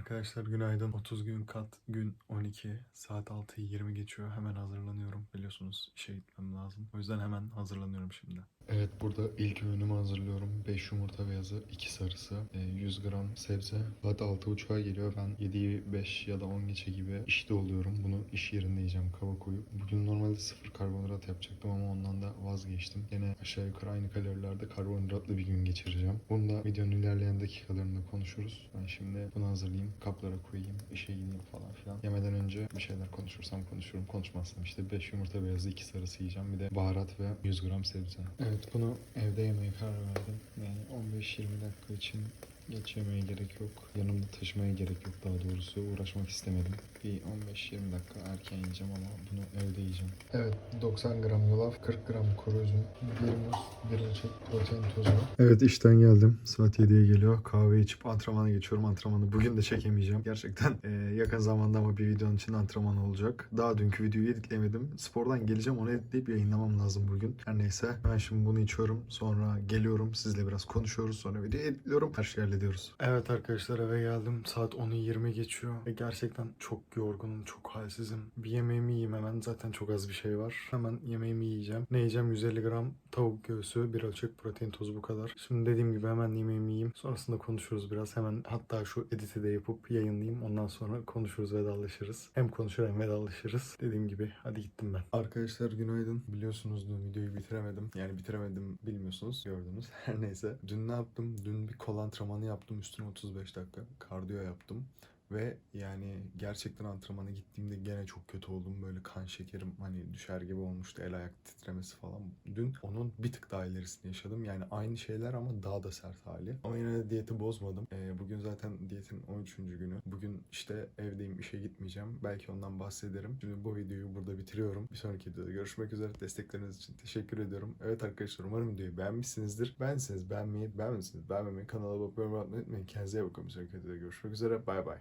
Arkadaşlar günaydın. 30 gün kat gün 12 saat 6'yı 20 geçiyor. Hemen hazırlanıyorum. Biliyorsunuz işe gitmem lazım. O yüzden hemen hazırlanıyorum şimdi. Evet burada ilk öğünümü hazırlıyorum. 5 yumurta beyazı, 2 sarısı, e, 100 gram sebze. Saat 6.30'a geliyor. Ben 7'yi 5 ya da 10 geçe gibi işte oluyorum. Bunu iş yerinde yiyeceğim kaba koyup. Bugün normalde sıfır karbonhidrat yapacaktım ama ondan da vazgeçtim. Yine aşağı yukarı aynı kalorilerde karbonhidratlı bir gün geçireceğim. Bunu da videonun ilerleyen dakikalarında konuşuruz. Ben şimdi bunu hazırlayayım, kaplara koyayım, işe gideyim falan filan. Yemeden önce bir şeyler konuşursam konuşurum. Konuşmazsam işte 5 yumurta beyazı, 2 sarısı yiyeceğim. Bir de baharat ve 100 gram sebze. Evet bunu evde yemeye karar verdim. Yani 15-20 dakika için geç yemeye gerek yok. Yanımda taşımaya gerek yok daha doğrusu. Uğraşmak istemedim. Bir 15-20 dakika erken yiyeceğim ama bunu evde yiyeceğim. Evet 90 gram yulaf, 40 gram kuru üzüm, bir muz, bir ölçek protein tozu. Evet işten geldim. Saat 7'ye geliyor. Kahve içip antrenmana geçiyorum. Antrenmanı bugün de çekemeyeceğim. Gerçekten e, yakın zamanda ama bir videonun için antrenman olacak. Daha dünkü videoyu editlemedim. Spordan geleceğim onu editleyip yayınlamam lazım bugün. Her neyse ben şimdi bunu içiyorum. Sonra geliyorum. Sizle biraz konuşuyoruz. Sonra videoyu editliyorum. Her şeyi hallediyoruz. Evet arkadaşlar eve geldim. Saat 10'u 20 geçiyor. Ve gerçekten çok yorgunum. Çok halsizim. Bir yemeğimi yiyeyim hemen. Zaten çok az bir şey var. Hemen yemeğimi yiyeceğim. Ne yiyeceğim? 150 gram tavuk göğsü, bir ölçek protein tozu bu kadar. Şimdi dediğim gibi hemen yemeğimi yiyeyim. Sonrasında konuşuruz biraz. Hemen hatta şu editi de yapıp yayınlayayım. Ondan sonra konuşuruz, vedalaşırız. Hem konuşur hem vedalaşırız. Dediğim gibi hadi gittim ben. Arkadaşlar günaydın. Biliyorsunuz dün videoyu bitiremedim. Yani bitiremedim bilmiyorsunuz. Gördünüz. Her neyse. Dün ne yaptım? Dün bir kol antrenmanı yaptım. Üstüne 35 dakika. Kardiyo yaptım. Ve yani gerçekten antrenmana gittiğimde gene çok kötü oldum. Böyle kan şekerim hani düşer gibi olmuştu. El ayak titremesi falan. Dün onun bir tık daha ilerisini yaşadım. Yani aynı şeyler ama daha da sert hali. Ama yine de diyeti bozmadım. Ee, bugün zaten diyetin 13. günü. Bugün işte evdeyim işe gitmeyeceğim. Belki ondan bahsederim. Şimdi bu videoyu burada bitiriyorum. Bir sonraki videoda görüşmek üzere. Destekleriniz için teşekkür ediyorum. Evet arkadaşlar umarım videoyu beğenmişsinizdir. Beğenseniz beğenmeyi, beğenmediyseniz beğenmemeyi, kanala olmayı unutmayın. Kendinize iyi bakın. Bir sonraki videoda görüşmek üzere. Bay bay.